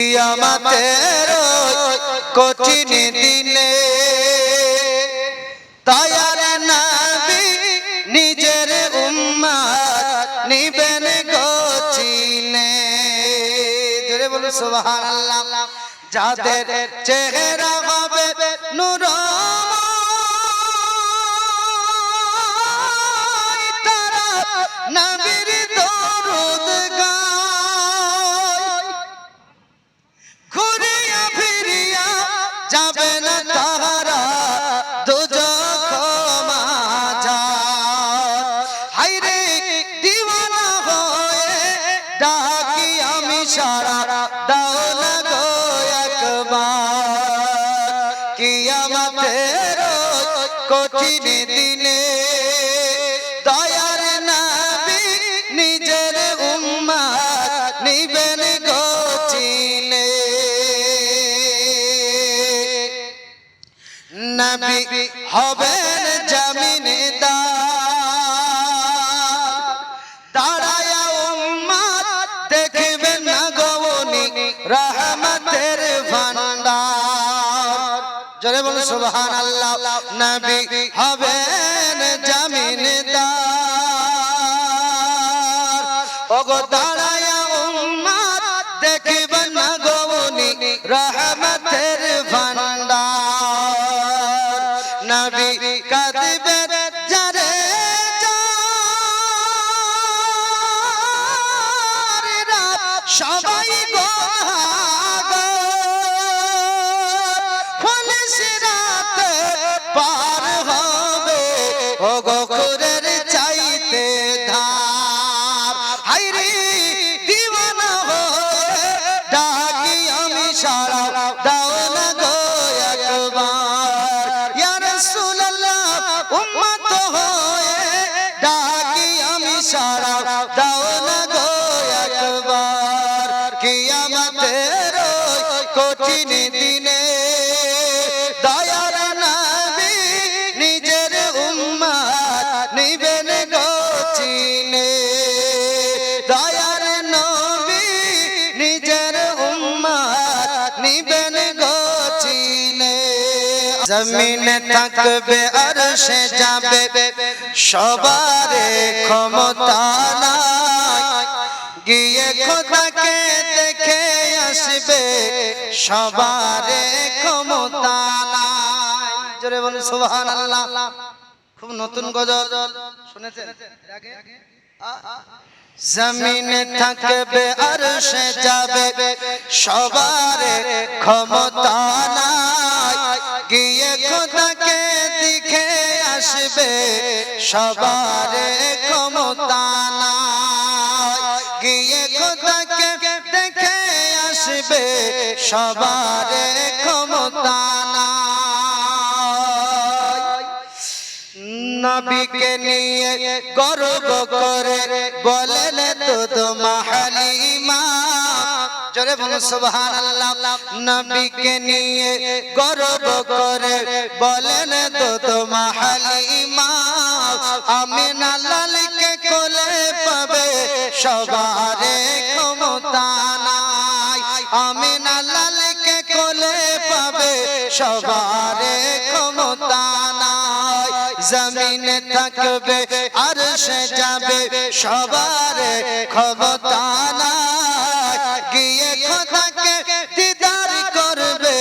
ওই কঠিন দিনে। তায়ার নবী নিজের উম্মত নিবেন গচিনে। জোরে বলুন, সুবহানাল্লাহ। যাদের চেহারা হবে নূরময় তারা নবীর কঠিন দিনে। দয়ার নবী নিজের উম্মত নিবেন গচিনে নবী হবেন দেখবেন না রহমতের ভান্ডার জোরে বলুন সুবহানাল্লাহ নবী হবেন জমিনদার। ওগো দাঁড়ায়া উম্মত দেখবেন না গৌনি রহমতের জমিনে থাকবে আরশে যাবে। সবারে ক্ষমতা নাই। গিয়ে খোদাকে দেখে আসবে। সবারে ক্ষমতা নাই। জোরে বলুন, সুবহানাল্লাহ। খুব নতুন গজল। শুনেছেন? জমিনে থাকবে, আরশে যাবে। সবারে ক্ষমতা গিয়ে খোদাকে দেখে আসবে, সবারে ক্ষমতা নাই। গিয়ে খোদাকে দেখে আসবে, সবারে ক্ষমতা নবীকে নিয়ে গর্ব করে বলেন তো তোমা হালিমা জোরে বলুন, সুবহানাল্লাহ। নবীকে নিয়ে গর্ব করে বলেন তো তোমা হালিমা আমিনা লালকে কোলে পাবে সবারে ক্ষমতা নাই। আমিনা লালকে কোলে পাবে সবারে ক্ষমতা নাই। জমিনে থাকবে, আর সে যাবে সবারে গিয়ে দিদার করবে,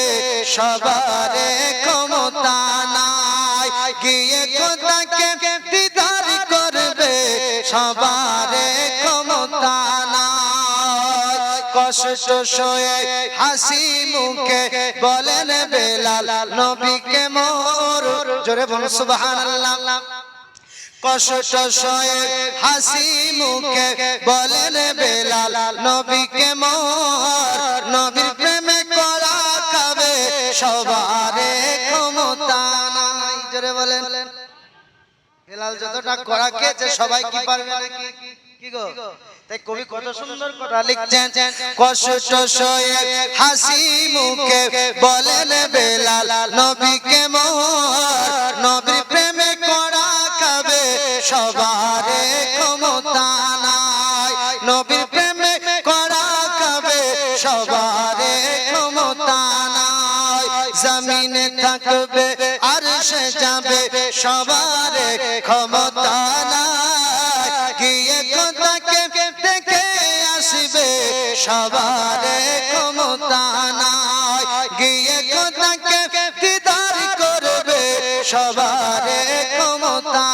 সবারে ক্ষমতা গিয়ে খোদাকে দিদার করবে, সবারে ক্ষমতা কষ্ট সয়ে হাসি মুখে বলেন বেলাল, নবীকে মোর। জোরে বলুন, সুবহানাল্লাহ। কষ্ট সয়ে হাসি মুখে বলেন বেলাল, নবীকে মোর। নবীর প্রেমে করা খাবে সবারে ক্ষমতা নাই। জোরে বলেন। বেলাল যতটা করা খেয়েছে, সবাই কি পারবে নাকি? কি গো? তাই কবি কত সুন্দর কথা লিখছেন কষ্ট সয়ে হাসি মুখে বলেন বেলাল নবীকে মোহর নবী প্রেমে করা খাবে সবার ক্ষমতা নাই। নবীর প্রেমে করা খাবে সবার ক্ষমতা নাই। জমিনে থাকবে আর সে যাবে সবার ক্ষমতা নাই। আসবে সবার ক্ষমতা নাই। গিয়ে খোদাকে দিদার করবে সবার ক্ষমতা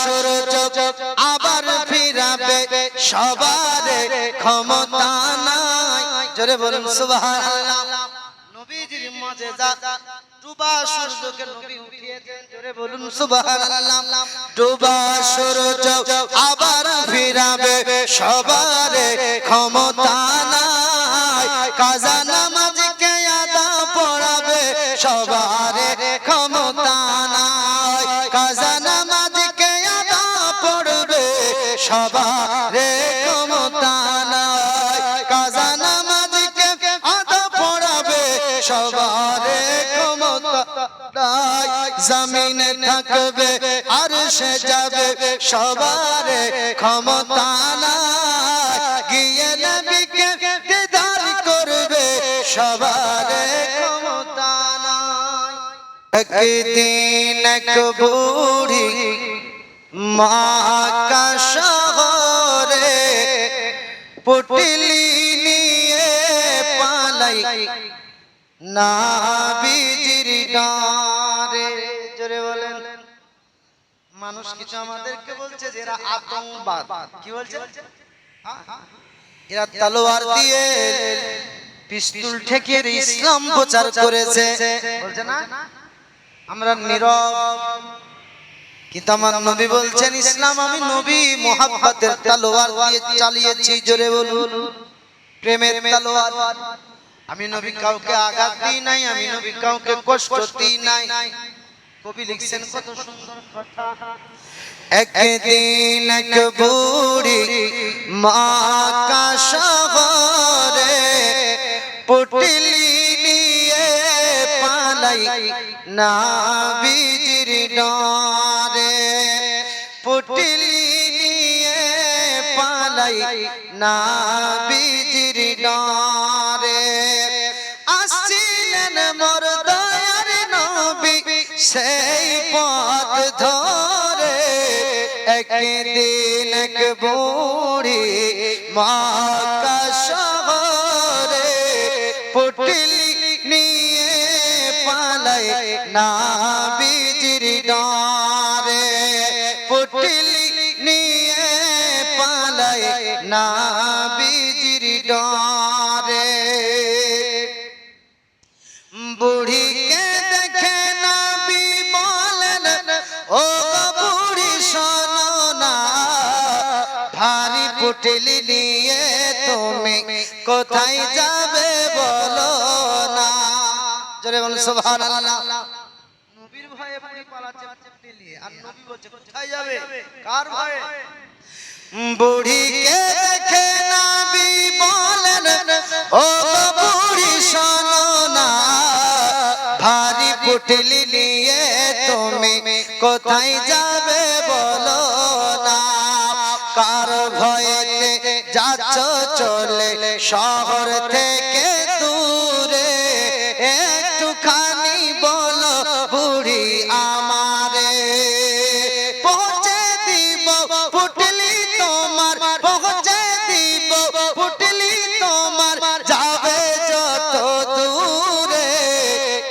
সূরজ আবার ফিরাবে সবার ক্ষমতা নাই। জোরে বলুন, সুবহানাল্লাহ। নবীজির মুজিজা ডোবা সূর্যকে নবী উঠিয়েছেন। জোরে বলুন সুবহানাল্লাহ। ডোবা সূরজ আবার ফিরাবে। সবার ক্ষমতা নাই। কাজা নামাজকে আদা পড়াবে। সবার ক্ষমতা নাই। কাজা নামাজকে আদা পড়বে। সবার জমিনে থাকবে আর সে যাবে সবার ক্ষমতা নাই। গিয়ে নবীকে দিদার করবে সবার ক্ষমতা নাই। একদিন এক বুড়ি মা শহরে পুটলি নিয়ে পালাই। না বিজির জোরে বলেন। মানুষ কিছু আমাদেরকে বলছে যে এরা আতঙ্কবাদ। কি বলছে? এরা তলোয়ার দিয়ে পিস্তুল ঠেকিয়ে ইসলাম প্রচার করেছে। বলছে না? আমরা নীরব। কিন্তু আমার নবী বলছেন ইসলাম আমি নবী তলোয়ার দিয়ে চালিয়েছি। জোরে বলুন। প্রেমের তলোয়ার। আমি নবী কাউকে আঘাত দিই নাই, আমি নবী কাউকে কষ্ট দিই নাই। কবি লিখছেন কত সুন্দর কথা। একদিন এক বুড়ি মা কা শহরে পুটলি নিয়ে পালাই না বিজির ডরে। পুটলি নিয়ে পালাই না বিজির ডরে। সেই পথ ধরে একদিন এক বুড়ি মা কা শহরে পুটলি নিয়ে পালাই না বিজির ডরে। পুটলি নিয়ে পালাই না বিজির ডরে। পুটলি নিয়ে তুমি কোথায় যাবে বলো না। জোরে বলুন সুবহানাল্লাহ। নবীর ভয়ে বুড়ি পালাচ্ছে পুটলি আর নবী বলছে কোথায় যাবে? কার ভয়ে? বুড়িকে দেখে নবী বলেন ও বুড়ি শোনো না। ভারী পুটলি নিয়ে তুমি কোথায় যাবে বলো যাচ্ছ চলে শহর থেকে দূরে। একটুখানি বলো বুড়ি আমারে। পৌঁছে দিব পুটলি তোমার, পৌঁছে দিব পুটলি তোমার, যাবে যত দূরে।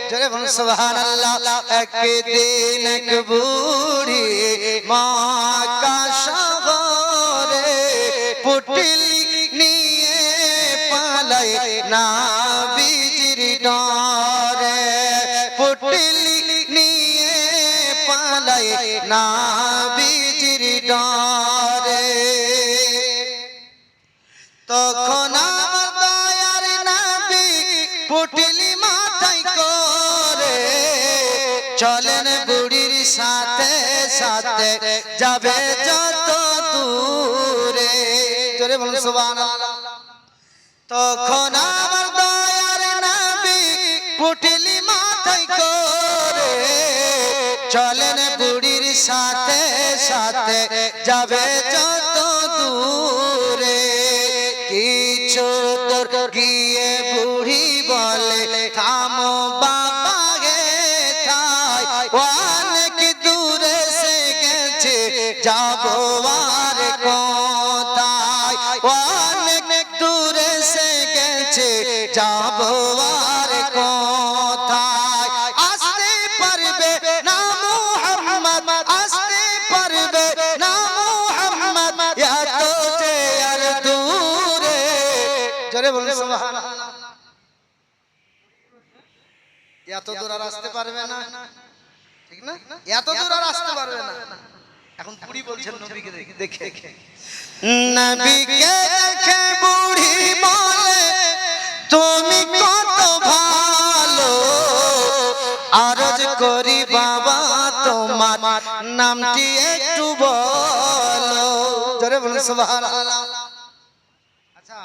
জোরে একদিন এক বুড়ি মা কা শহরে পুটলি নিয়ে পালাই না বিজির ডরে। পুটলি নিয়ে পালাই না বিজির ডরে। তখন আমার দয়ার নাবি পুটলি মাথায় করে। চলেন বুড়ির সাথে সাথে যাবে যত দূরে। জোরে বলুন, সুবহানাল্লাহ। তখন আমার দয়ার নাবি পুটলি মাথায় করে চলেন বুড়ির সাথে সাথে যাবে যত দূরে। কিছু তোর গিয়ে বুড়ি বলে পারবে না মুহাম্মদ আসতে পারবে না মুহাম্মদ এত আর দূরে। জোরে বলুন, সুবহানাল্লাহ। এত দূর আর আসতে পারবে না। ঠিক না? এত দূর আর আসতে পারবে না। এখন বুড়ি বলছেন নবীকে দেখে। দেখে। নবীকে দেখে করি বাবা, তোমার নামটি একটু বলো। জোরে বলুন, সুবহানাল্লাহ। আচ্ছা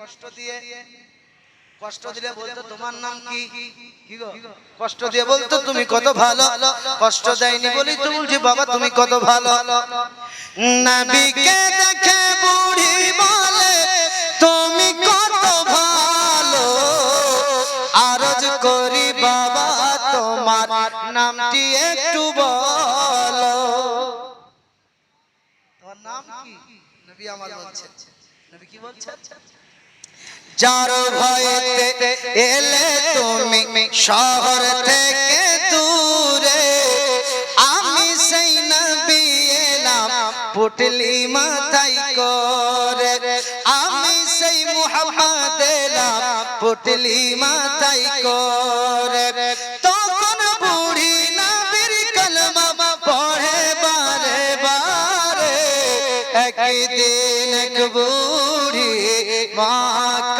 কষ্ট দিয়ে? কষ্ট দিলে বলতো, তোমার নাম কি? কষ্ট দিয়ে বলতো, তুমি কত ভালো। কষ্ট দেয়নি বলি, তো বাবা, তুমি কত ভালো? একটু বলো। তোমার নাম কি? নবী আমার বলছেন। নবী কি বলছেন? যার ভয়েতে এলে তুমি শহর থেকে দূরে আমি সেই নবী এলাম পুটলি মাথায় করে। আমি সেই মুহাম্মদ এলাম পুটলি মাথায় করে। একদিন এক বুড়ি মাকা